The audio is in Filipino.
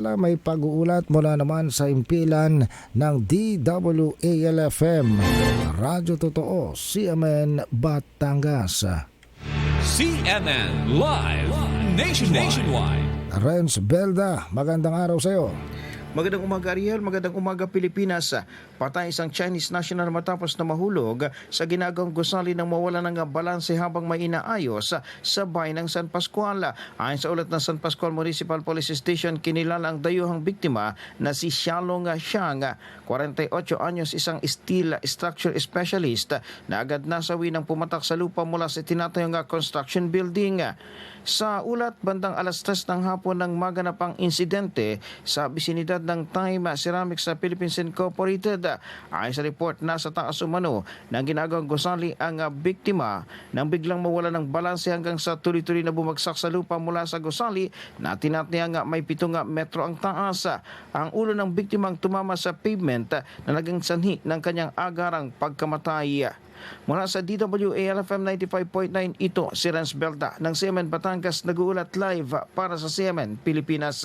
may pag-uulat mula naman sa impilan ng DWALFM, Radyo Totoo, CMN Batangas. CNN Live Nationwide. Nationwide. Renz Belda, magandang araw sa iyo. Magandang umaga Ariel, magandang umaga Pilipinas. Patay isang Chinese national matapos na mahulog sa ginagawang gusali ng mawala ng balanse habang may inaayos sa bayan ng San Pascual. Ayon sa ulat ng San Pascual Municipal Police Station, kinilala ang dayuhang biktima na si Xialong Xiang, 48 anyos, isang steel structure specialist na agad nasawi ng pumatak sa lupa mula sa tinatayong construction building. Sa ulat, bandang alas 3 ng hapon ng maganap ang insidente sa bisinidad ng Time Ceramics sa Philippines Incorporated. Ayon sa report, nasa taas umano ng ginagawang gusali ang biktima nang biglang mawala ng balanse hanggang sa tuloy-tuloy na bumagsak sa lupa mula sa gusali na tinataya nga may pitong metro ang taas. Ang ulo ng biktima ang tumama sa pavement na naging sanhi ng kanyang agarang pagkamatay. Mula sa DWALFM 95.9, ito si Renz Belda ng CMN Batangas nag-uulat live para sa CMN Pilipinas.